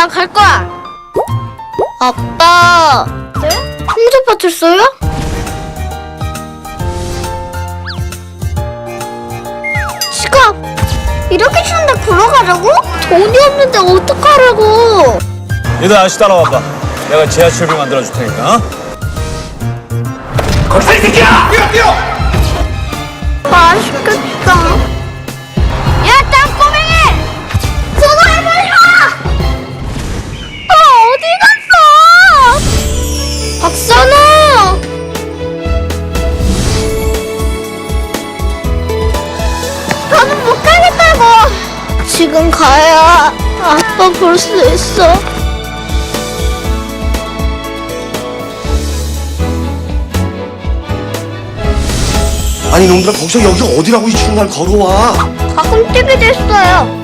난 갈 거야. 아빠. 네? 홍조 파출소요? 시각. 이렇게 쉬운데 걸어가라고? 돈이 없는데 어떡하라고? 얘들 아저씨 따라와봐. 내가 지하철비 만들어줄 테니까. 어? 거기서 이 새끼야! 뛰어 뛰어! 저는 못 가겠다고! 지금 가야 아빠 볼 수 있어. 아니 놈들아 거기서 여기 어디라고 이 추운 날 걸어와 가끔 뛰게 됐어요.